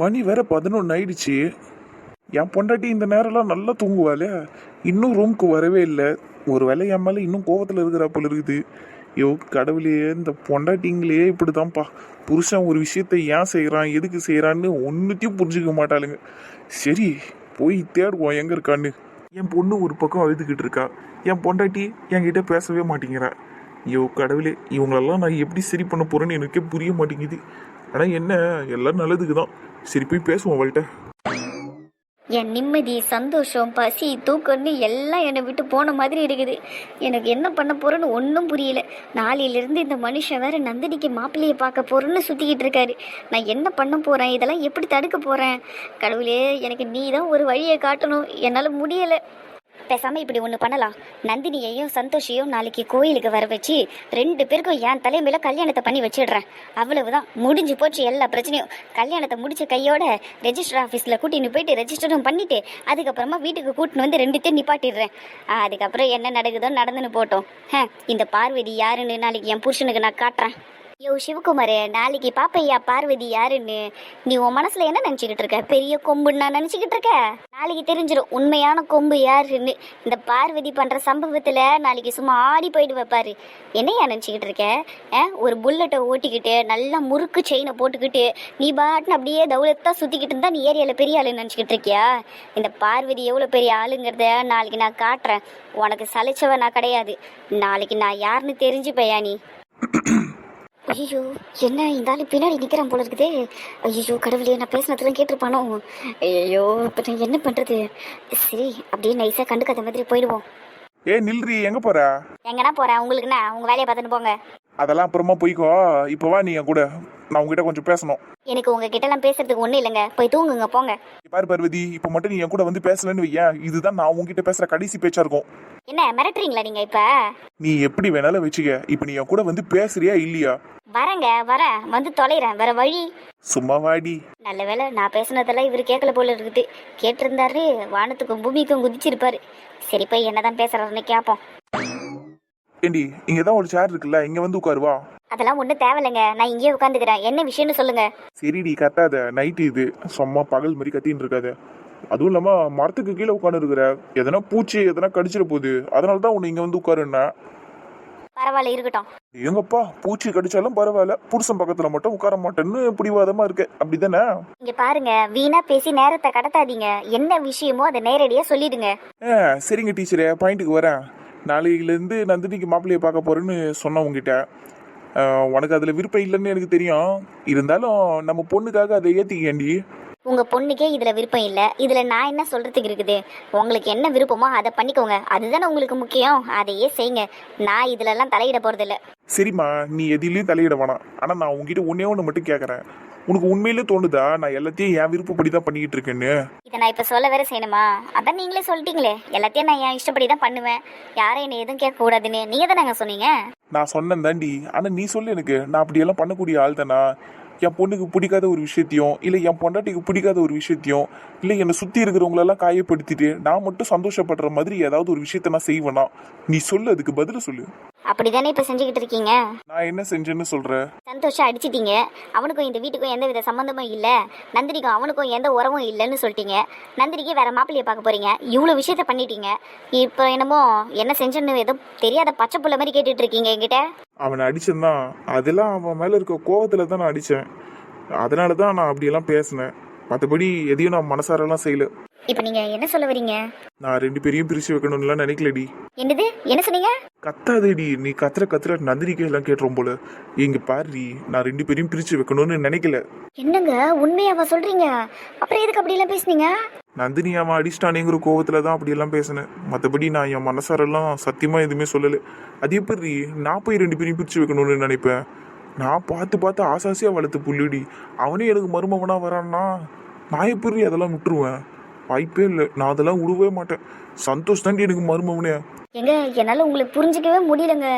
மணி வேற பதினொன்று ஆயிடுச்சு என் பொண்டாட்டி இந்த நேரம்லாம் நல்லா தூங்குவாளே. இன்னும் ரூமுக்கு வரவே இல்லை. ஒரு வேளை என் மேலே இன்னும் கோவத்தில் இருக்கிறா போல இருக்குது. ஐயோ கடவுளையே இந்த பொண்டாட்டிங்களே இப்படிதான்ப்பா. புருஷன் ஒரு விஷயத்தை ஏன் செய்கிறான் எதுக்கு செய்கிறான்னு ஒன்றுத்தையும் புரிஞ்சுக்க மாட்டாளுங்க. சரி போய் தேடுவோம் எங்கே இருக்கான்னு. என் பொண்ணு ஒரு பக்கம் அழுதுகிட்டு இருக்கா. என் பொண்டாட்டி என்கிட்ட பேசவே மாட்டேங்கிறா. ஐயோ கடவுளே இவங்களெல்லாம் நான் எப்படி சரி பண்ண போகிறேன்னு எனக்கே புரிய மாட்டேங்குது. ஆனால் என்ன எல்லாம் நல்லதுக்கு தான் சரி போய் பேசுவோம் அவள்கிட்ட என் நிம்மதி சந்தோஷம் பசி தூக்கம்னு எல்லாம் என்னை விட்டு போன மாதிரி இருக்குது. எனக்கு என்ன பண்ண போறேன்னு ஒன்றும் புரியல. நாளையிலிருந்து இந்த மனுஷன் வேற நந்தினிக்கு மாப்பிள்ளையை பார்க்க போறேன்னு சுத்திக்கிட்டு இருக்காரு. நான் என்ன பண்ண போறேன்? இதெல்லாம் எப்படி தடுக்க போறேன்? கடவுளே எனக்கு நீ தான் ஒரு வழியை காட்டணும். என்னால் முடியலை. பேசாம இப்படி ஒன்று பண்ணலாம். நந்தினியையும் சந்தோஷையும் நாளைக்கு கோயிலுக்கு வர வச்சு ரெண்டு பேருக்கும் என் தலைமையில் கல்யாணத்தை பண்ணி வச்சிடுறேன். அவ்வளவுதான். முடிஞ்சு போச்சு எல்லா பிரச்சனையும். கல்யாணத்தை முடிச்ச கையோட ரெஜிஸ்டர் ஆஃபீஸில் கூட்டின்னு போயிட்டு ரெஜிஸ்டரும் பண்ணிட்டு அதுக்கப்புறமா வீட்டுக்கு கூட்டின்னு வந்து ரெண்டுத்தையும் நிப்பாட்டிடுறேன். அதுக்கப்புறம் என்ன நடக்குதோ நடந்துன்னு போட்டோம். இந்த பார்வதி யாருன்னு நாளைக்கு என் புருஷனுக்கு நான் காட்டுறேன். யோ சிவகுமார் நாளைக்கு பாப்பையா பார்வதி யாருன்னு? நீ உன் மனசுல என்ன நினச்சிக்கிட்டு இருக்க? பெரிய கொம்புன்னு நான் நினச்சிக்கிட்டு இருக்க? நாளைக்கு தெரிஞ்சிடும் உண்மையான கொம்பு யாருன்னு. இந்த பார்வதி பண்ற சம்பவத்துல நாளைக்கு சும்மா ஆடி போயிட்டு வைப்பாரு என்னையா நினச்சிக்கிட்டு இருக்க? ஒரு புல்லட்டை ஓட்டிக்கிட்டு நல்லா முறுக்கு செயினை போட்டுக்கிட்டு நீ பாட்டுன்னு அப்படியே தௌலத்தா சுத்திக்கிட்டு இருந்தா நீ ஏரியால பெரிய ஆளுன்னு நினச்சிக்கிட்டு இருக்கியா? இந்த பார்வதி எவ்வளோ பெரிய ஆளுங்கிறத நாளைக்கு நான் காட்டுறேன். உனக்கு சலைச்சவ நான் கிடையாது. நாளைக்கு நான் யாருன்னு தெரிஞ்சுப்பையா நீ? ஐயோ என்ன இந்த ஆளு பின்னாடி நிற்கிறான் போல இருக்குதே. ஐயோ கடவுளே நான் பேசினதெல்லாம் கேட்டிருப்பானோ? ஐயோ இப்போ நான் என்ன பண்ணுறது சரி அப்படியே நைஸாக கண்டுக்காத மாதிரி போயிடுவோம். ஏ நில்றி எங்கே போற? எங்கன்னா போகிறேன் உங்களுக்கு என்ன உங்கள் வேலையை பார்த்துட்டு போங்க. அதெல்லாம் அப்புறமா போய்க்கோ. இப்போ வா நீ என் கூட. நான் உங்ககிட்ட கொஞ்சம் பேசணும். எனக்கு உங்ககிட்டலாம் பேசுறதுக்கு ஒன்றும் இல்லைங்க. போய் தூங்குங்க போங்க. பாரு பார்வதி இப்போ மட்டும் நீ என் கூட வந்து பேசலன்னு வையேன். இதுதான் நான் உங்ககிட்ட பேசுற கடைசி பேச்சா இருக்கும். என்ன மிரட்டுறீங்களா நீங்கள் இப்போ? நீ எப்படி வேணாலும் வச்சுக்க. இப்போ நீ என் கூட வந்து பேசுறியா இல்லையா? வரேங்க வரேன் வந்து தொலைகிறேன் வேற வழி. சும்மா வாடி. நல்ல வேளை நான் பேசுனதெல்லாம் இவர் கேட்கல போல இருக்குது. கேட்டிருந்தாரு வானத்துக்கும் பூமிக்கும் குதிச்சிருப்பாரு. சரி போய் என்னதான் பேசுறாருன்னு கேட்போம் ஏண்டி இங்க தான் ஒரு சேர் இருக்குல்ல இங்க வந்து உட்காருவா அதெல்லாம் ஒன்றும் தேவையில்லைங்க. நான் இங்கேயே உட்காந்துக்கிறேன். என்ன விஷயம்னு சொல்லுங்க. சரிடி கத்தாத. நைட்டு இது. சும்மா பகல் மாதிரி கத்தின்னு இருக்காத. அதுவும் இல்லாம மரத்துக்கு கீழே உட்காந்து இருக்கிற எதனா பூச்சி எதனா கடிச்சிட போகுது. அதனால தான் உன்னை இங்க வந்து உட்காருன்னா. பரவாயில்ல இருக்கட்டும். எங்கப்பா பூச்சி கடிச்சாலும் பரவாயில்ல. புருஷன் பக்கத்துல மட்டும் உட்கார மாட்டேன்னு பிடிவாதமா இருக்க. அப்படிதானே? இங்க பாருங்க வீணா பேசி நேரத்தை கடத்தாதீங்க. என்ன விஷயமோ அதை நேரடியா சொல்லிடுங்க. சரிங்க டீச்சரே. பாயிண்ட்டுக்கு வரேன். நாளையிலேருந்து நந்தினிக்கு மாப்பிள்ளையை பார்க்க போறேன்னு சொன்னேன் உங்ககிட்ட உனக்கு அதில் விருப்பம் இல்லைன்னு எனக்கு தெரியும். இருந்தாலும் நம்ம பொண்ணுக்காக அதை ஏற்றிக்கேண்டி உங்க பொண்ணுக்கே இதுல விருப்பம் இல்ல. இதுல நான் என்ன சொல்றதுக்கு இருக்குது? உங்களுக்கு என்ன விருப்பமோ அதை பண்ணிக்கோங்க. அதுதானே உங்களுக்கு முக்கியம். அதையே செய்யுங்க. நான் இதுல எல்லாம் தலையிட போறது இல்ல சரிம்மா நீ எதிலையும் தலையிட வேணாம். ஆனால் நான் உங்ககிட்ட ஒன்றே ஒன்று மட்டும் கேட்குறேன் உனக்கு உண்மையிலே தோணுதா? நான் எல்லாத்தையும் என் விருப்பப்படி தான் பண்ணிக்கிட்டு இருக்கேன்னு இதை நான் இப்ப சொல்ல வேற செய்யணுமா? அதான் நீங்களே சொல்லிட்டீங்களே. எல்லாத்தையும் நான் என் இஷ்டப்படி தான் பண்ணுவேன். யாரும் என்ன எதுவும் கேட்க கூடாதுன்னு நீங்க தானே சொன்னீங்க? நான் சொன்னேன் தாண்டி. ஆனால் நீ சொல்லு எனக்கு. நான் அப்படியெல்லாம் பண்ணக்கூடிய ஆள் தானா? என் பொண்ணுக்கு பிடிக்காத ஒரு விஷயத்தையும் இல்லை என் பொண்டாட்டிக்கு பிடிக்காத ஒரு விஷயத்தையும் இல்லை என்னை சுற்றி இருக்கிறவங்களெல்லாம் காயப்படுத்திட்டு நான் மட்டும் சந்தோஷப்படுற மாதிரி ஏதாவது ஒரு விஷயத்த நான் செய்வேனா? நீ சொல்லு அதுக்கு பதில் சொல்லு. அப்படிதானே இப்ப செஞ்சுக்கிட்டு இருக்கீங்க? நான் என்ன செஞ்சேன்னு சொல்கிறேன் சந்தோஷம் அடிச்சிட்டீங்க. அவனுக்கும் இந்த வீட்டுக்கும் எந்த வித சம்மந்தமும் இல்லை. நந்தினிக்கும் அவனுக்கும் எந்த உறவும் இல்லைன்னு சொல்லிட்டீங்க. நந்தினிக்கு வேற மாப்பிள்ளையை பார்க்க போறீங்க. இவ்வளோ விஷயத்த பண்ணிட்டீங்க. இப்போ என்னமோ என்ன செஞ்சேன்னு ஏதோ தெரியாத பச்சை புள்ள மாதிரி கேட்டுட்டு இருக்கீங்க என்கிட்ட? அவனை அடிச்சேன்தான் அதெல்லாம் அவன் மேலே இருக்க கோவத்தில் தான் நான் அடித்தேன் அதனால தான் நான் அப்படியெல்லாம் பேசினேன். மற்றபடி எதையும் நான் மனசாரெல்லாம் செய்யல. இப்போ நீங்க என்ன சொல்ல வரீங்க? நான் ரெண்டு பேரையும் பிரித்து வைக்கணும்னுலாம் நினைக்கலடி. என்னது? என்ன சொன்னீங்க? கத்தாதடி. நீ கத்துற கத்துற நந்தினிக்கு எல்லாம் கேட்டுரும் போல. இங்க பாருடி நான் ரெண்டு பேரையும் பிரிச்சு வைக்கணும்னு நினைக்கல. என்னங்க? உண்மையாவா சொல்றீங்க? அப்புறம் எதுக்கு அப்படியெல்லாம் பேசுனீங்க? நந்தினி அவன் அடிச்சிட்டானேங்கிற கோவத்துல தான் அப்படியெல்லாம் பேசினேன். மற்றபடி நான் என் மனசாரெல்லாம் சத்தியமா எதுவுமே சொல்லலை. அது எப்படி நான் போய் ரெண்டு பேரையும் பிரிச்சு வைக்கணும்னு நினைப்பேன். நான் பார்த்து பார்த்து ஆசாசியா வளர்த்து புள்ளிடி. அவனே எனக்கு மருமவனா வரான்னா நான் எப்படி அதெல்லாம் விட்டுருவேன்? வாய்ப்பே இல்லை. நான் அதெல்லாம் விடவே மாட்டேன். சந்தோஷ் தாண்டி எனக்கு மருமவனே. எங்க என்னால உங்களுக்கு புரிஞ்சுக்கவே முடியலங்க.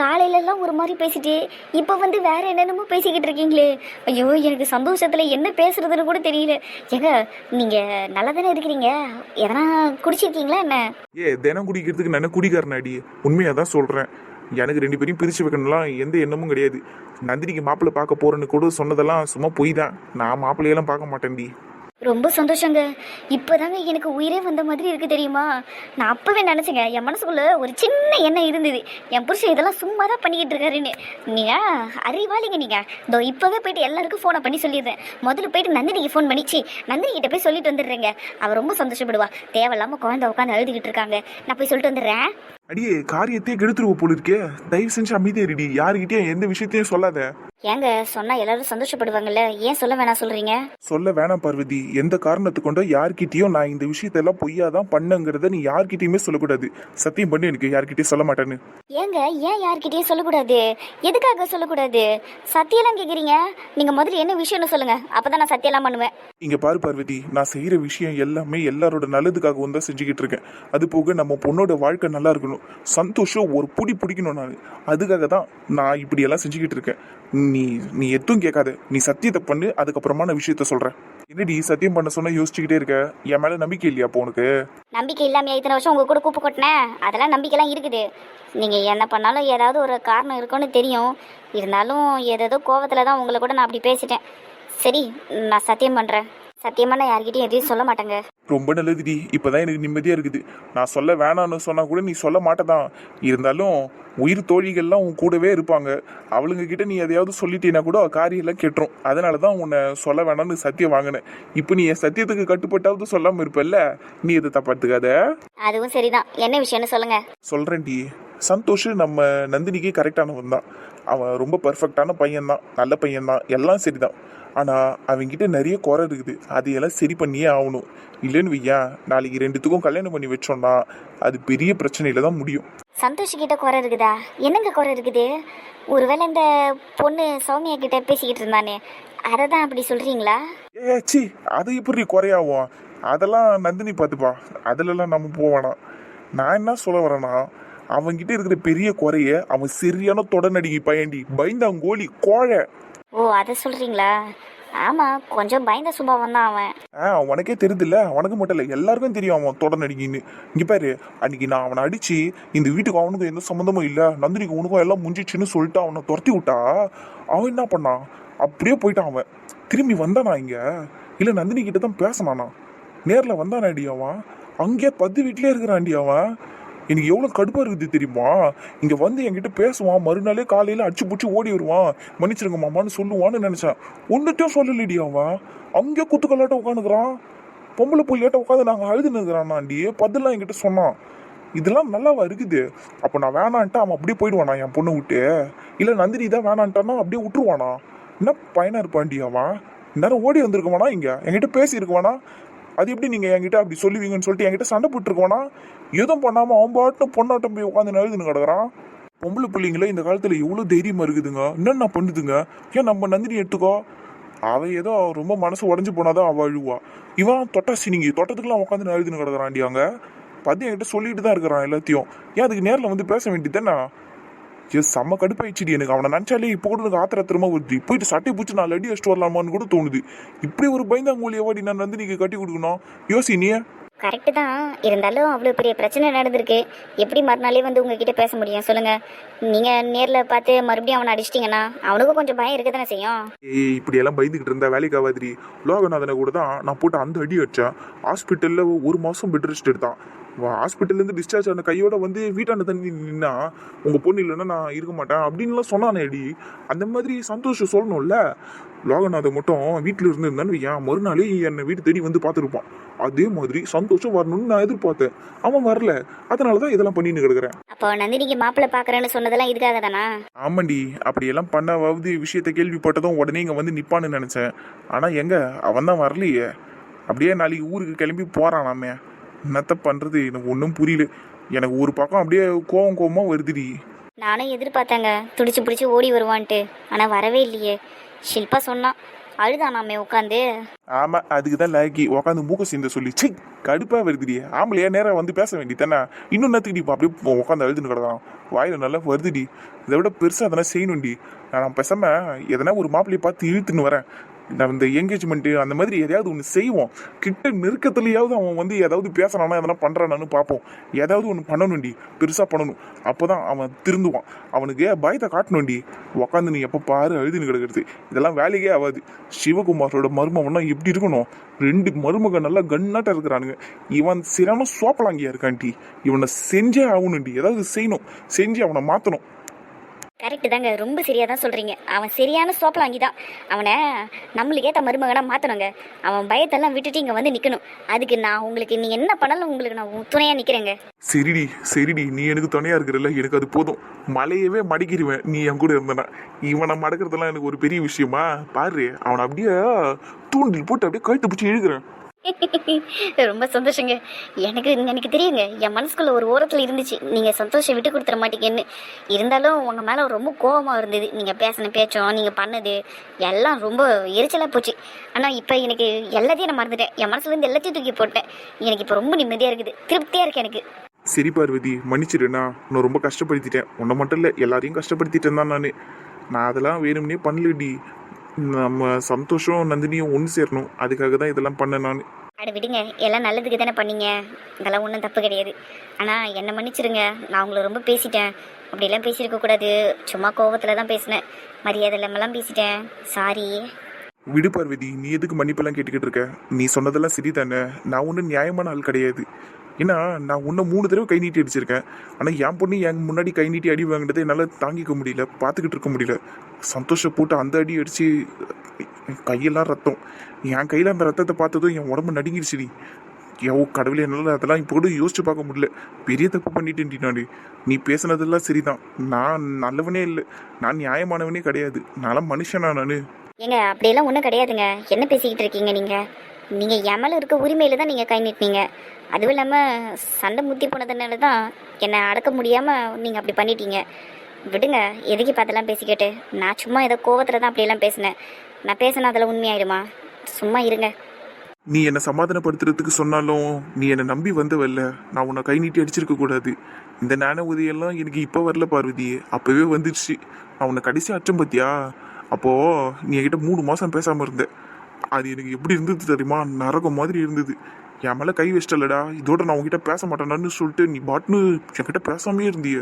காலையில எல்லாம் ஒரு மாதிரி பேசிட்டு இப்போ வந்து வேற என்னென்னமோ பேசிக்கிட்டு இருக்கீங்களே. ஐயோ எனக்கு சந்தோஷத்துல என்ன பேசுறதுன்னு கூட தெரியல. ஏங்க நீங்க நல்லா தானே இருக்கிறீங்க? எதனா குடிச்சிருக்கீங்களா என்ன? ஏ தினம் குடிக்கிறதுக்கு நான் என்ன குடிக்காரனாடி உண்மையாக தான் சொல்கிறேன் எனக்கு ரெண்டு பேரையும் பிரித்து வைக்கணும்லாம் எந்த எண்ணமும் கிடையாது. நந்தினிக்கு மாப்பிள்ளை பார்க்க போறேன்னு கூட சொன்னதெல்லாம் சும்மா பொய் தான். நான் மாப்பிள்ளையெல்லாம் பார்க்க மாட்டேன்டி ரொம்ப சந்தோஷங்க. இப்போதாங்க எனக்கு உயிரே வந்த மாதிரி இருக்குது தெரியுமா? நான் அப்போவே நினச்சேங்க என் மனசுக்குள்ளே ஒரு சின்ன எண்ணம் இருந்தது. என் புருஷன் இதெல்லாம் சும்மா தான் பண்ணிக்கிட்டு இருக்காருன்னு. நீங்கள் அறிவாளிங்க நீங்கள் இதோ இப்போவே போயிட்டு எல்லாருக்கும் ஃபோனை பண்ணி சொல்லிடுறேன். முதல்ல போயிட்டு நந்தினிக்கு ஃபோன் பண்ணிச்சு நந்தினி கிட்ட போய் சொல்லிட்டு வந்துடுறேங்க. அவள் ரொம்ப சந்தோஷப்படுவா. தேவையில்லாமல் குழந்தை உட்காந்து அழுதுகிட்டு இருக்காங்க. நான் போய் சொல்லிட்டு வந்துடுறேன். அடியே காரியத்தையே கெடுத்துருவ போல இருக்கே தயவு செஞ்சு அமைதியா இருடி. யாருக்கிட்டயும் எந்த விஷயத்தையும் சொல்லாத. ஏங்க சொன்னா எல்லாரும் சந்தோஷப்படுவாங்கல்ல? ஏன் சொல்ல வேணாம் சொல்றீங்க? சொல்ல வேணாம் பார்வதி. எந்த காரணத்து கொண்டோ யார்கிட்டயும் நான் இந்த விஷயத்தெல்லாம் பொய்யாதான் பண்ணங்கிறத நீ யார்கிட்டயுமே சொல்லக்கூடாது. சத்தியம் பண்ணி எனக்கு யார்கிட்டயும் சொல்ல மாட்டேன்னு. ஏங்க ஏன் யார்கிட்டயும் சொல்லக்கூடாது? எதுக்காக சொல்லக்கூடாது? சத்தியெல்லாம் கேக்குறீங்க? நீங்க முதல்ல என்ன விஷயம்னு சொல்லுங்க. அப்பதான் நான் சத்தியெல்லாம் பண்ணுவேன். இங்க பாரு பார்வதி. நான் செய்யற விஷயம் எல்லாமே எல்லாரோட நல்லதுக்காகவும் தான் செஞ்சுக்கிட்டு இருக்கேன். அது போக நம்ம பொண்ணோட வாழ்க்கை நல்லா இருக்கணும். சந்தோஷம் ஒரு பிடி பிடிக்கணும் நான் அதுக்காக தான் நான் இப்படி எல்லாம் செஞ்சுக்கிட்டு இருக்கேன். நீ நீ எதுவும் கேட்காத. நீ சத்தியத்தை பண்ணு அதுக்கப்புறமா நான் விஷயத்த சொல்கிறேன் என்னடி சத்தியம் பண்ண சொன்னா யோசிச்சுக்கிட்டே இருக்க? என் மேல நம்பிக்கை இல்லையா அப்போ உனக்கு? நம்பிக்கை இல்லாம இத்தனை வருஷம் உங்க கூட கூப்பு கொட்டினேன் அதெல்லாம் நம்பிக்கைலாம் இருக்குது. நீங்க என்ன பண்ணாலும் ஏதாவது ஒரு காரணம் இருக்கும்னு தெரியும். இருந்தாலும் ஏதேதோ கோவத்துல தான் உங்களை கூட நான் அப்படி பேசிட்டேன். சரி நான் சத்தியம் பண்றேன். சத்தியமா நான் யார்கிட்டயும் எதையும் சொல்ல மாட்டேங்க. ரொம்ப நல்லதுடி. இப்பதான் எனக்கு நிம்மதியா இருக்குது. நான் சொல்ல வேணாம்னு சொன்னா கூட நீ சொல்ல மாட்டேதான். இருந்தாலும் உயிர் தோழிகள்லாம் உன் கூடவே இருப்பாங்க. அவளுங்க கிட்ட நீ எதையாவது சொல்லிட்டீனா கூட காரியம் எல்லாம் கெட்டுரும். அதனால தான் உன்னை சொல்ல வேணாம்னு சத்தியம் வாங்கினேன். இப்போ நீ என் சத்தியத்துக்கு கட்டுப்பட்டாவது சொல்லாம இருப்பல்ல? நீ எதை தப்பாத்துக்காத அதுவும் சரிதான். என்ன விஷயம்னு சொல்லுங்க. சொல்றேன்டி. சந்தோஷ் நம்ம நந்தினிக்கு கரெக்டானவன் தான் அவன் ரொம்ப பர்ஃபெக்டான பையன்தான். நல்ல பையன்தான். எல்லாம் சரிதான். ஆனா அவன்கிட்ட நிறைய குறை இருக்குது. அதையெல்லாம் சரி பண்ணியே ஆகணும். இல்லைன்னு வையேன் நாளைக்கு ரெண்டுத்துக்கும் கல்யாணம் பண்ணி வச்சோம்னா அது பெரிய பிரச்சனையில தான் முடியும். சந்தோஷ் கிட்ட குறை இருக்குதா? என்னங்க குறை இருக்குது? ஒருவேளை இந்த பொண்ணு சௌமியா கிட்ட பேசிக்கிட்டு இருந்தானே அதை தான் அப்படி சொல்றீங்களா? ஏ சி அது எப்படி குறையாவும் அதெல்லாம் நந்தினி பார்த்துப்பா. அதுலலாம் நம்ம போவானா நான் என்ன சொல்ல வரேன்னா அவன்கிட்ட இருக்கிற பெரிய குறைய அவன் சரியான தொடநடிகை பையன்டி பயந்தாங்கோலி கோழை. ஓ அதை சொல்றீங்களா? ஆமா கொஞ்சம் பயந்த சுபாவம் தான் அவன். ஆ உனக்கே தெரியுதுல்ல உனக்கு மட்டும் இல்லை எல்லாருக்கும் தெரியும் அவன் தொடர் நடிக்கின்னு. இங்க பாரு அன்னைக்கு நான் அவனை அடிச்சு இந்த வீட்டுக்கு அவனுக்கும் எந்த சம்மந்தமும் இல்லை நந்தினிக்கு உனக்கும் எல்லாம் முடிஞ்சிச்சுன்னு சொல்லிட்டு அவனை துரத்தி விட்டா அவன் என்ன பண்ணான் அப்படியே போயிட்டான் அவன். திரும்பி வந்தானா இங்க? இல்லை நந்தினி கிட்ட தான் பேசினானா? நேரில் வந்தானாடி அவன்? அங்கேயே பத்து வீட்லயே இருக்கிறான்டி அவன். எனக்கு எவ்வளோ கடுப்பாக இருக்குது தெரியுமா? இங்கே வந்து என்கிட்ட பேசுவான் மறுநாளே காலையில் அடிச்சு பிடிச்சி ஓடி வருவான். மன்னிச்சிருங்க மாமான்னு சொல்லுவான்னு நினச்சேன். ஒன்றுத்தையும் சொல்லலடி அவன். அங்கே குத்துக்கல்லாட்ட உட்காந்துக்கிறான். பொம்பளை புள்ளியாட்ட உட்காந்து நாங்கள் அழுது நிற்கிறானாண்டி பதிலாம் என்கிட்ட சொன்னான். இதெல்லாம் நல்லாவா இருக்குது? அப்போ நான் வேணான்ட்டு அவன் அப்படியே போயிடுவானா என் பொண்ணை விட்டு? இல்லை நந்தினி தான் வேணான்ட்டானா அப்படியே விட்டுருவானா? என்ன பையனாக இருப்பான்டி அவன்? நேரம் ஓடி வந்திருக்குவானா இங்கே? என்கிட்ட பேசியிருக்குவானா? அது எப்படி நீங்கள் என்கிட்ட அப்படி சொல்லுவீங்கன்னு சொல்லிட்டு என்கிட்ட சண்டை போட்டுருக்கோன்னா எதுவும் பண்ணாமல் அவன் பாட்டு பொண்ணாட்டம் போய் உட்காந்து நழுதுன்னு கிடக்குறான். பொம்பளை பிள்ளைங்கள இந்த காலத்தில் எவ்வளோ தைரியமாக இருக்குதுங்க. என்னென்ன பண்ணுதுங்க? ஏன் நம்ம நந்தினி எடுத்துக்கோ? அவ ஏதோ ரொம்ப மனசு உடஞ்சி போனாதான் அவள் அழுவா. இவன் தொட்டா சினிங்கி தொட்டத்துக்குலாம் உட்காந்து எழுதுன்னு கிடக்குறாண்டியாங்க பத்தி என்கிட்ட சொல்லிட்டு தான் இருக்கிறான் எல்லாத்தையும். ஏன் அதுக்கு நேரில் வந்து பேச வேண்டியது தானே? ஏ செம்ம கடுப்பாயிடுச்சுடி எனக்கு. அவனை நினச்சாலே இப்போ கூட எனக்கு ஆத்திரத்திரமா வருது. போயிட்டு சட்டை பிடிச்சி நாலு அடி அடிச்சுட்டு வரலாமான்னு கூட தோணுது. இப்படி ஒரு பயந்தாங்கூலியவாடி நான் நந்தினிக்கு கட்டி கொடுக்கணும். யோசி நீ. கரெக்டு தான். இருந்தாலும் அவ்வளோ பெரிய பிரச்சனை நடந்திருக்கு. எப்படி மறுநாளே வந்து உங்ககிட்ட பேச முடியும்? சொல்லுங்க. நீங்க நேர்ல பார்த்து மறுபடியும் அவனை அடிச்சிட்டிங்கன்னா அவனுக்கும் கொஞ்சம் பயம் இருக்க தானே செய்யும்? ஏய் இப்படி எல்லாம் பயந்துகிட்டு இருந்தா வேலைக்கு ஆகாதிரி லோகநாதனை கூட தான் நான் போட்டு அந்த அடி அடிச்சேன். ஹாஸ்பிட்டல்ல ஒரு மாசம் பெட் ரெஸ்ட் எடுத்தான். ஹாஸ்பிட்டல்ல இருந்து டிஸ்சார்ஜ் ஆன கையோட வந்து வீட்டாண்ட தண்ணி நின்னா உங்க பொண்ணு இல்லைன்னா நான் இருக்க மாட்டேன் அப்படின்லாம் சொன்னானே அடி அந்த மாதிரி சந்தோஷம் சொல்லணும்ல. லோகநாதன் மட்டும் வீட்டில் இருந்திருந்தான்னு வையன் மறுநாளே என்னை வீட்டு தேடி வந்து பார்த்துருப்பான். அதே மாதிரி சந்தோஷம் வரணும்னு நான் எதிர்பார்த்தேன். அவன் வரல. அதனால தான் இதெல்லாம் பண்ணின்னு கிடக்குறேன். அப்போ நந்தினிக்கு மாப்பிள்ளை பார்க்கறேன்னு சொன்னதெல்லாம் இதுக்காக தானா? ஆமாண்டி. அப்படியெல்லாம் பண்ணாவது விஷயத்த கேள்விப்பட்டதும் உடனே இங்கே வந்து நிப்பான்னு நினச்சேன். ஆனால் எங்க? அவன் தான் வரலையே. அப்படியே நாளைக்கு ஊருக்கு கிளம்பி போகிறானாமே என்னத்த பண்ணுறது எனக்கு ஒன்றும் புரியல. எனக்கு ஒரு பக்கம் அப்படியே கோவம் கோவமாக வருதுடி. நானும் எதிர்பார்த்தேங்க. துடிச்சு பிடிச்சி ஓடி வருவான்ட்டு. ஆனால் வரவே இல்லையே. ஷில்பா சொன்னான். அழுதானாமே உட்காந்து. ஆமாம் அதுக்கு தான் லாக்கி உட்காந்து மூக்க சேர்ந்த சொல்லி சி கடுப்பாக வருதுடி. ஆம்பளையா நேராக வந்து பேச வேண்டியதானே இன்னும் நேரத்துக்கு இப்போ அப்படியே உட்காந்து அழுதுன்னு கிடதான் வாயில் நல்லா வருதுடி. இதை விட பெருசாக அதெல்லாம் செய்யணும்டி. நான் பேசாமல் எதனா ஒரு மாப்பிள்ளையை பார்த்து இழுத்துன்னு வரேன். நான் இந்த என்கேஜ்மெண்ட்டு அந்த மாதிரி எதையாவது ஒன்று செய்வோம். கிட்ட நெருக்கத்துலையாவது அவன் வந்து ஏதாவது பேசுறானா எதனா பண்ணுறானான்னு பார்ப்போம். ஏதாவது ஒன்று பண்ணணும்டி பெருசாக பண்ணணும். அப்போ தான் அவன் திருந்துவான். அவனுக்கு பயத்தை காட்டணும்டி. உக்காந்து நீ எப்போ பாரு அழுதுன்னு கிடக்கிறது. இதெல்லாம் வேலைக்கே ஆகாது. சிவகுமாரோட மருமகன்னா எப்படி இருக்கணும்? ரெண்டு மருமகன் நல்லா கண்ணாட்ட இருக்கிறானுங்க. இவன் சிறான சோப்பலாங்கியா இருக்கான்டி. இவனை செஞ்சே ஆகணும்டி. ஏதாவது செய்யணும். செஞ்சு அவனை மாற்றணும் கரெக்டு தாங்க. ரொம்ப சரியாக தான் சொல்கிறீங்க அவன் சரியான சோப்பலாங்கி தான் அவனை நம்மளுக்கு ஏற்ற மருமகனாக மாற்றணுங்க அவன் பயத்தெல்லாம் விட்டுட்டு இங்கே வந்து நிற்கணும் அதுக்கு நான் உங்களுக்கு நீ என்ன பண்ணாலும் உங்களுக்கு நான் துணையாக நிற்கிறேங்க சரிடி சரிடி. நீ எனக்கு துணையா இருக்கிறல்ல. எனக்கு அது போதும். மலையவே மடக்கிடுவேன் நீ என் கூட இருந்தனா. இவனை மடக்கிறதெல்லாம் எனக்கு ஒரு பெரிய விஷயமா? பாரு. அவனை அப்படியே தூண்டில் போட்டு அப்படியே கழுத்து பிடிச்சி இழுக்கிறேன். ரொம்ப சந்தோஷங்க. எனக்கு எனக்கு தெரியுங்க என் மனசுக்குள்ள ஒரு ஓரத்தில் இருந்துச்சு. நீங்கள் சந்தோஷம் விட்டு கொடுத்துட மாட்டீங்கன்னு. இருந்தாலும் உங்கள் மேலே ரொம்ப கோபமாக இருந்தது. நீங்கள் பேசின பேச்சோம் நீங்கள் பண்ணது எல்லாம் ரொம்ப எரிச்சலாக போச்சு. ஆனால் இப்போ எனக்கு எல்லாத்தையும் நான் மறந்துட்டேன். என் மனசுலேருந்து எல்லாத்தையும் தூக்கி போட்டேன் எனக்கு இப்போ ரொம்ப நிம்மதியாக இருக்குது. திருப்தியாக இருக்கு எனக்கு. சரி பார்வதி. மன்னிச்சிடுண்ணா நான் ரொம்ப கஷ்டப்படுத்திட்டேன். உன்னை மட்டும் இல்லை எல்லாரையும் கஷ்டப்படுத்திட்டேன் தான் நான். நான் அதெல்லாம் வேணும்னே பண்ணலடி. நம்ம சந்தோஷம் நந்தினியும் ஒன்று சேரணும். அதுக்காக தான் இதெல்லாம் பண்ணேன் நான். அட விடுங்க எல்லாம் நல்லதுக்கு தானே பண்ணீங்க. இதெல்லாம் ஒன்றும் தப்பு கிடையாது. ஆனால் என்னை மன்னிச்சிருங்க. நான் உங்களை ரொம்ப பேசிட்டேன். அப்படிலாம் பேசியிருக்க கூடாது. சும்மா கோவத்தில் தான் பேசினேன். மரியாதை இல்லாமலாம் பேசிட்டேன். சாரி விடு பார்வதி நீ எதுக்கு மன்னிப்பெல்லாம் கேட்டுக்கிட்டு இருக்க? நீ சொன்னதெல்லாம் சரி தானே நான் ஒன்றும் நியாயமான ஆள் கிடையாது. ஏன்னா நான் உன்னை மூணு தடவை கை நீட்டி அடிச்சிருக்கேன். ஆனால் என் பொண்ணு என் முன்னாடி கை நீட்டி அடி வாங்கினதை என்னால் தாங்கிக்க முடியல பார்த்துக்கிட்டு இருக்க முடியல. சந்தோஷம் போட்டு அந்த அடி அடித்து கையெல்லாம் ரத்தம். என் கையில் அந்த ரத்தத்தை பார்த்ததும் என் உடம்பு நடுங்கிடுச்சுடி. ஐயோ கடவுளே என்னால் அதெல்லாம் இப்போ கூட யோசிச்சு பார்க்க முடியல. பெரிய தப்பு பண்ணிட்டேன்டி நான். நீ பேசுனதெல்லாம் சரிதான். நான் நல்லவனே இல்லை. நான் நியாயமானவனே கிடையாது. நான் மனுஷனா நான். ஏங்க அப்படியெல்லாம் ஒன்றும் கிடையாதுங்க. என்ன பேசிக்கிட்டு இருக்கீங்க நீங்கள் நீங்கள் என் மேலே இருக்க உரிமையில தான் நீங்கள் கை நீட்டினீங்க. அதுவும் இல்லாமல் சண்டை முத்தி போனதுனால தான் என்னை அடக்க முடியாமல் நீங்கள் அப்படி பண்ணிட்டீங்க. விடுங்க எதுக்கு பார்த்தெல்லாம் பேசிக்கிட்டு? நான் சும்மா ஏதோ கோவத்தில் தான் அப்படியெல்லாம் பேசினேன். நான் பேசினா அதில் உண்மையாயிடுமா சும்மா இருங்க. நீ என்னை சமாதானப்படுத்துறதுக்கு சொன்னாலும் நீ என்னை நம்பி வந்தவல்ல. நான் உன்னை கை நீட்டி அடிச்சிருக்க கூடாது. இந்த ஞான உதவியெல்லாம் எனக்கு இப்போ வரல பார்வதி. அப்போவே வந்துடுச்சு நான் உன்னை கடைசி அச்சம் பார்த்தியா அப்போது நீ என்கிட்ட மூணு மாதம் பேசாமல் இருந்த. அது எனக்கு எப்படி இருந்தது தெரியுமா? நரகம் மாதிரி இருந்தது. என் மேல கை வச்சிட்டலடா இதோட நான் உன்கிட்ட பேச மாட்டேனான்னு சொல்லிட்டு நீ பாட்னு என்கிட்ட பேசாமே இருந்திய.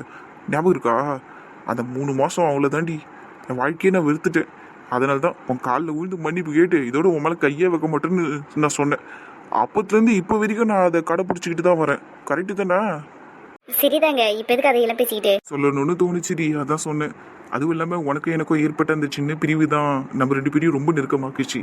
ஞாபகம் இருக்கா? அந்த மூணு மாசம் அவ்வளோ தாண்டி. என் வாழ்க்கையை நான் வெறுத்துட்டேன். அதனால தான் உன் காலில் விழுந்து மன்னிப்பு கேட்டு இதோட உன் மேலே கையே வைக்க மாட்டேன்னு நான் சொன்னேன். அப்பத்துலேருந்து இப்போ வரைக்கும் நான் அதை கடைப்பிடிச்சிக்கிட்டு தான் வரேன். கரெக்டு தானே? சரிதாங்க. இப்போ எதுக்கு அதையெல்லாம் பேசிக்கிட்டு? சொல்லணும்னு தோணுச்சுடி. அதான் சொன்னேன். அதுவும் இல்லாமல் உனக்கும் எனக்கும் ஏற்பட்ட அந்த சின்ன பிரிவு தான். நம்ம ரெண்டு பேரையும் ரொம்ப நெருக்கமாக்குச்சு.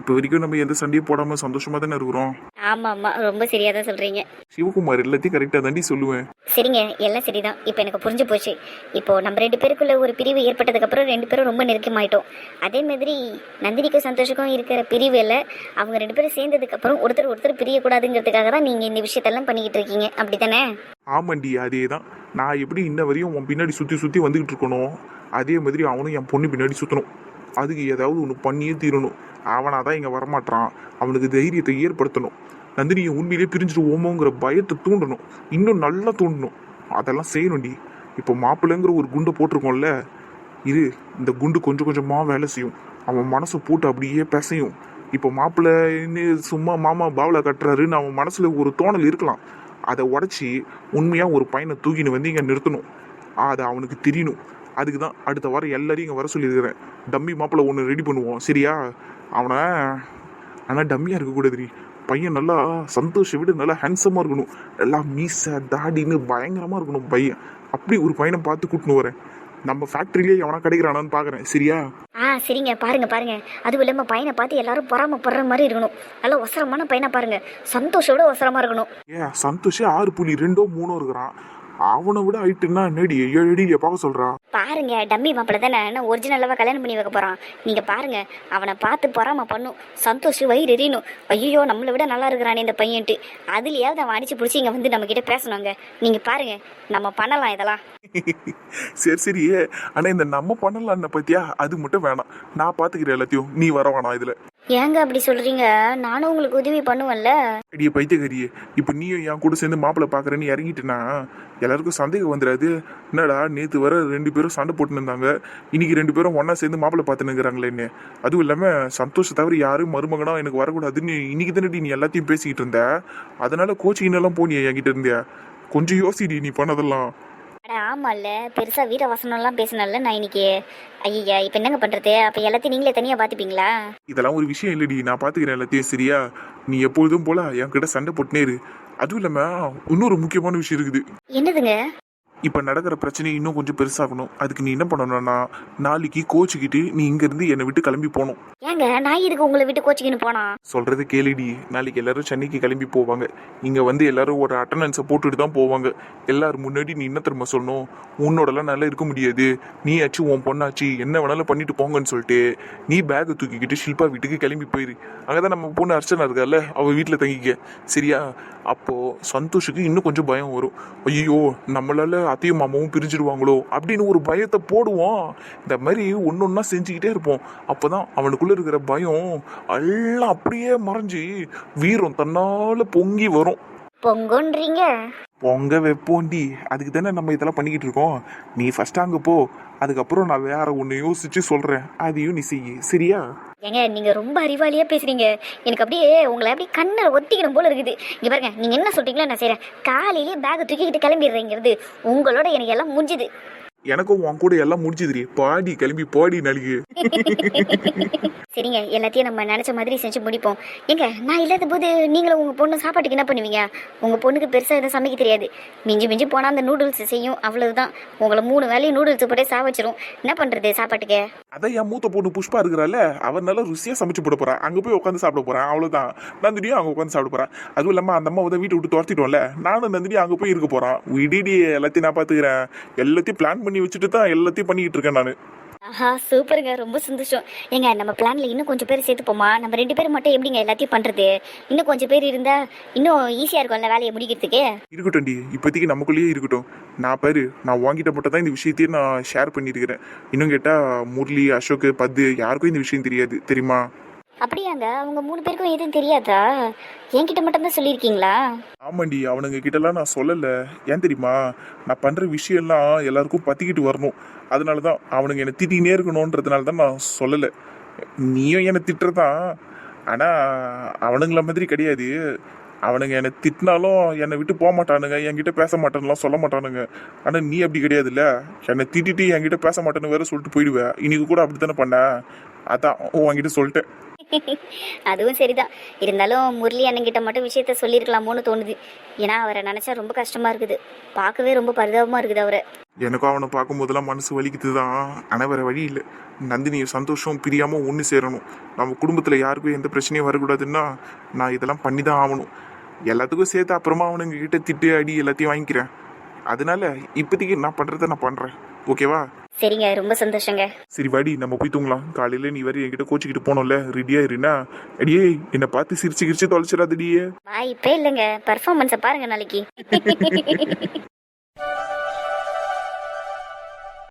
இப்போ வரைக்கும் நம்ம எந்த சண்டையும் போடாமல் சந்தோஷமாக தானே இருக்கிறோம்? ஆமாம் ஆமாம் ரொம்ப சரியாக தான் சொல்கிறீங்க சிவகுமார் எல்லாத்தையும் கரெக்டாக தாண்டி சொல்லுவேன். சரிங்க எல்லாம் சரிதான். இப்போ எனக்கு புரிஞ்சு போச்சு. இப்போ நம்ம ரெண்டு பேருக்குள்ள ஒரு பிரிவு ஏற்பட்டதுக்கப்புறம் ரெண்டு பேரும் ரொம்ப நெருக்கமாயிட்டோம். அதே மாதிரி நந்தினிக்கும் சந்தோஷக்கும் இருக்கிற பிரிவில் அவங்க ரெண்டு பேரும் சேர்ந்ததுக்கப்புறம் ஒருத்தர் ஒருத்தர் பிரியக்கூடாதுங்கிறதுக்காக தான் நீங்கள் இந்த விஷயத்தெல்லாம் பண்ணிக்கிட்டு இருக்கீங்க. அப்படி தானே ஆமாண்டி அதே தான் நான் எப்படி இன்ன வரையும் உன் பின்னாடி சுற்றி சுற்றி வந்துக்கிட்டு இருக்கணும் அதே மாதிரி அவனும் என் பொண்ணு பின்னாடி சுற்றணும் அதுக்கு ஏதாவது ஒன்று பண்ணியே தீரணும். அவனாக தான் இங்கே வரமாட்டான் அவனுக்கு தைரியத்தை ஏற்படுத்தணும். நந்தினியை உண்மையிலே பிரிஞ்சிடுவோமோங்கிற பயத்தை தூண்டணும். இன்னும் நல்லா தூண்டணும். அதெல்லாம் செய்யணும்டி. இப்போ மாப்பிள்ளைங்கிற ஒரு குண்டை போட்டிருக்கோம்ல இது இந்த குண்டு கொஞ்சம் கொஞ்சமாக வேலை செய்யும். அவன் மனசை போட்டு அப்படியே பிசையும். இப்போ மாப்பிள்ளைன்னு சும்மா மாமா பாவலை கட்டுறாருன்னு அவன் மனசில் ஒரு தோணல் இருக்கலாம். அதை உடச்சி உண்மையாக ஒரு பையனை தூக்கின்னு வந்து இங்கே நிறுத்தணும். அது அவனுக்கு தெரியணும். அதுக்கு தான் அடுத்த வாரம் எல்லாரையும் இங்கே வர சொல்லியிருக்கிறேன். டம்மி மாப்பிள்ளை ஒன்று ரெடி பண்ணுவோம். சரியா? அவனை ஆனால் டம்மியாக இருக்கக்கூடாதுரி பையன் நல்லா சந்தோஷம் விட நல்லா ஹேண்ட்ஸமாக இருக்கணும். நல்லா மீசை தாடின்னு பயங்கரமாக இருக்கணும் பையன். அப்படி ஒரு பையனை பார்த்து கூட்டின்னு வரேன். நம்ம ஃபேக்ட்ரியிலே எவனா கிடைக்கிறானான்னு பார்க்குறேன் சரியா? ஆ சரிங்க. பாருங்க பாருங்க. அதுவும் இல்லாமல் பையனை பார்த்து எல்லாரும் பொறாமப்படுற மாதிரி இருக்கணும். நல்ல ஒசரமான பையனை பாருங்க. சந்தோஷோட ஒசரமாக இருக்கணும். ஏன் சந்தோஷே ஆறு புள்ளி ரெண்டோ மூணோ இருக்கிறான். அவனை விட ஹைட்டுன்னா என்னடி? ஏழு அடியை பார்க்க சொல்றா. பாருங்க டம்மி மாப்பிள்ள தானே? ஒரிஜினலாக கல்யாணம் பண்ணி வைக்க போகிறான் நீங்கள் பாருங்க அவனை பார்த்து பொறாம பண்ணும் சந்தோஷ் வயிறு எறியணும் ஐயோ நம்மளை விட நல்லா இருக்கிறானே இந்த பையன்ட்டு. அதுலயாவது அவன் அடிச்சு பிடிச்சி இங்கே வந்து நம்மக்கிட்ட பேசணுங்க. நீங்கள் பாருங்க நம்ம பண்ணலாம் இதெல்லாம். சரி சரி ஆனா இந்த நம்ம பண்ணலான்னு பத்தியா? அது மட்டும் வேணாம். நான் பாத்துக்கிறேன் எல்லாத்தையும். நீ வர வேணாம் இதுல. ஏங்க அப்படி சொல்றீங்க? நானும் உங்களுக்கு உதவி பண்ணுவேன்ல. அடியே பைத்தியக்காரியே. இப்போ நீயும் என் கூட சேர்ந்து மாப்பிள்ளை பார்க்குறேன்னு இறங்கிட்டேன்னா எல்லாருக்கும் சந்தேகம் வந்துடாது. என்னடா நேற்று வர ரெண்டு பேரும் சண்டை போட்டுன்னு இருந்தாங்க இன்னைக்கு ரெண்டு பேரும் ஒன்றா சேர்ந்து மாப்பிள்ளை பார்த்துனுங்கிறாங்களேன்னு அதுவும் இல்லாமல் சந்தோஷ தவிர யாரும் மருமகனா எனக்கு வரக்கூடாதுன்னு இன்னைக்கு தானே நீ எல்லாத்தையும் பேசிக்கிட்டு இருந்த? அதனால கோச்சிங் எல்லாம் போனியா என்கிட்ட இருந்தியா கொஞ்சம் யோசிடி நீ பண்ணதெல்லாம். அட ஆமால்ல. பெருசா வீர வசனம்லாம் பேசினல்ல நான் இன்னைக்கு. ஐயா இப்போ என்னங்க பண்றது? அப்ப எல்லாத்தையும் நீங்களே தனியா பாத்துப்பீங்களா? இதெல்லாம் ஒரு விஷயம் இல்லடி. நான் பார்த்துக்கிறேன் எல்லாத்தையும் சரியா? நீ எப்பொழுதும் போல என்கிட்ட சண்டை போட்டுனே இரு. அதுவும் இல்லாமல் இன்னொரு முக்கியமான விஷயம் இருக்குது. என்னதுங்க? இப்போ நடக்கிற பிரச்சனை இன்னும் கொஞ்சம் பெருசாகணும். அதுக்கு நீ என்ன பண்ணணும்னா நாளைக்கு கோச்சுக்கிட்டு நீ இங்கேருந்து என்னை விட்டு கிளம்பி போகணும். ஏங்க நான் இதுக்கு உங்களை விட்டு கோச்சிக்கின்னு போனா? சொல்கிறது கேளுடி. நாளைக்கு எல்லாரும் சென்னைக்கு கிளம்பி போவாங்க. இங்கே வந்து எல்லாரும் ஒரு அட்டண்டன்ஸை போட்டுட்டு தான் போவாங்க. எல்லாரும் முன்னாடி நீ என்ன திரும்ப சொல்லணும்? உன்னோடலாம் நல்லா இருக்க முடியாது. நீ ஆச்சு உன் பொண்ணாச்சு என்ன வேணாலும் பண்ணிட்டு போங்கன்னு சொல்லிட்டு நீ பேக்கை தூக்கிக்கிட்டு ஷில்பா வீட்டுக்கு கிளம்பி போயிரு. அங்கே தான் நம்ம பொண்ணு அர்ச்சனா இருக்கால அவள் வீட்டில் தங்கிக்க. சரியா? அப்போது சந்தோஷுக்கு இன்னும் கொஞ்சம் பயம் வரும். ஐயோ நம்மளால அத்தையும் மாமாவும் பிரிஞ்சிடுவாங்களோ அப்படின்னு ஒரு பயத்தை போடுவோம். இந்த மாதிரி ஒன்று ஒன்றா செஞ்சுக்கிட்டே இருப்போம். அப்போ தான் அவனுக்குள்ளே இருக்கிற பயம் எல்லாம் அப்படியே மறைஞ்சு வீரம் தன்னால் பொங்கி வரும். பொங்குன்றீங்க? பொங்க வைப்போண்டி. அதுக்கு தானே நம்ம இதெல்லாம் பண்ணிக்கிட்டு இருக்கோம். நீ ஃபர்ஸ்ட் அங்கே போ. அதுக்கப்புறம் நான் வேற ஒன்று யோசிச்சு சொல்கிறேன் அதையும் நீ செய்ய. சரியா? ஏங்க நீங்க ரொம்ப அறிவாளியா பேசுறீங்க. எனக்கு அப்படியே உங்களை அப்படியே கண்ணில் ஒத்திக்கணும் போல இருக்குது. இங்க பாருங்க நீங்கள் என்ன சொல்றீங்களோ நான் செய்றேன். காலையிலேயே பேக் தூக்கிக்கிட்டு கிளம்பிடுறேங்கிறது உங்களோட எனக்கு எல்லாம் முடிஞ்சுது. எனக்கும் உன் கூட எல்லாம் முடிஞ்சுதுடி. பாடி கிளம்பி பாடி நலிகு சரிங்க எல்லாத்தையும் நம்ம நினைச்ச மாதிரி செஞ்சு முடிப்போம். ஏங்க நான் இல்லாத போது நீங்களும் உங்க பொண்ணு சாப்பாட்டுக்கு என்ன பண்ணுவீங்க? உங்க பொண்ணுக்கு பெருசா எதுவும் சமைக்க தெரியாது. மிஞ்சி மிஞ்சி போனா அந்த நூடுல்ஸ் செய்யும் அவ்வளவுதான். உங்களை மூணு வேலையும் நூடுல்ஸ் போட்டே சாவச்சிரும். என்ன பண்றது சாப்பாட்டுக்கு? அதான் என் மூத்த பொண்ணு புஷ்பா இருக்கிறாள் அவன் நல்லா ருசியாக சமைச்சு போட போறான் அங்கே போய் உட்காந்து சாப்பிட போறான் அவ்வளோதான் நந்தினியும் அங்கே உட்காந்து சாப்பிட போறான் அதுவும் இல்லாமல் அந்த அம்மா வந்து வீட்டை விட்டு துரத்திட்டோம்ல. நானும் நந்தினி அங்கே போய் இருக்க போறான் விடிடி எல்லாத்தையும் நான் பார்த்துக்கிறேன் எல்லாத்தையும் பிளான் பண்ணி வச்சுட்டு தான் எல்லாத்தையும் பண்ணிக்கிட்டு இருக்கேன் நான். ஆஹா சூப்பருங்க. ரொம்ப சந்தோஷம். ஏங்க நம்ம பிளான்ல இன்னும் கொஞ்சம் பேர் சேர்த்துப்போமா நம்ம ரெண்டு பேரும் மட்டும் எப்படிங்க எல்லாத்தையும் பண்றது? இன்னும் கொஞ்சம் பேர் இருந்தா இன்னும் ஈஸியா இருக்கும்ல வேலையை முடிக்கிறதுக்கு? இருக்கட்டும்டி இப்போதைக்கு நமக்குள்ளேயே இருக்கட்டும். நான் பாரு நான் வாங்கிட்ட மட்டும் தான் இந்த விஷயத்தையே நான் ஷேர் பண்ணியிருக்கிறேன். இன்னும் கேட்டால் முரளி அசோக் பத்து யாருக்கும் இந்த விஷயம் தெரியாது. தெரியுமா? அப்படியாங்க? அவங்க மூணு பேருக்கும் எதுவும் தெரியாதா? என்கிட்ட மட்டும் தான் சொல்லியிருக்கீங்களா? ஆமாண்டி அவனுங்க கிட்டலாம் நான் சொல்லலை. ஏன் தெரியுமா? நான் பண்ணுற விஷயம்லாம் எல்லாருக்கும் பற்றிக்கிட்டு வரணும். அதனால தான் அவனுங்க என்னை திட்டிகினே இருக்கணுன்றதுனால தான் நான் சொல்லலை. நீயும் என்னை திட்டுறதான் ஆனால் அவனுங்கள மாதிரி கிடையாது. அவனுங்க என்னை திட்டினாலும் என்னை விட்டு போக மாட்டானுங்க. என்கிட்ட பேச மாட்டானுலாம் சொல்ல மாட்டானுங்க. ஆனால் நீ அப்படி கிடையாதுல்ல? என்னை திட்டிட்டு என்கிட்ட பேச மாட்டேன்னு வேற சொல்லிட்டு போயிடுவேன் இன்னைக்கு கூட அப்படி தானே பண்ண? அதான் உன்கிட்ட சொல்லிட்டேன். அதுவும் சரிதான். இருந்தாலும் முரளி அண்ணங்கிட்ட மட்டும் விஷயத்த சொல்லியிருக்கலாமோன்னு தோணுது. ஏன்னா அவரை நினைச்சா ரொம்ப கஷ்டமா இருக்குது. பார்க்கவே ரொம்ப பரிதாபமா இருக்குது அவரை. எனக்கும் அவனை பார்க்கும்போதெல்லாம் மனசு வலிக்குது தான் ஆனால் வேற வழி இல்லை. நந்தினியும் சந்தோஷம் பிரியாமல் ஒன்று சேரணும். நம்ம குடும்பத்தில் யாருக்கும் எந்த பிரச்சனையும் வரக்கூடாதுன்னா நான் இதெல்லாம் பண்ணி தான் ஆகணும். எல்லாத்துக்கும் சேர்த்து அப்புறமா அவனுங்க கிட்ட திட்டு அடி எல்லாத்தையும் வாங்கிக்கிறேன். அதனால இப்போதைக்கு நான் பண்ணுறத நான் பண்ணுறேன் ஓகேவா? சரிங்க ரொம்ப சந்தோஷங்க. சரி வாடி நம்ம போய் தூங்கலாம். காலையில் நீ வர என்கிட்ட கோச்சிக்கிட்டு போனோம்ல ரெடியாக இருனா அடியே என்னை பார்த்து சிரிச்சு கிரிச்சு தொலைச்சிடாதடியே வாய்ப்பே இல்லைங்க. பர்ஃபார்மன்ஸை பாருங்க நாளைக்கு.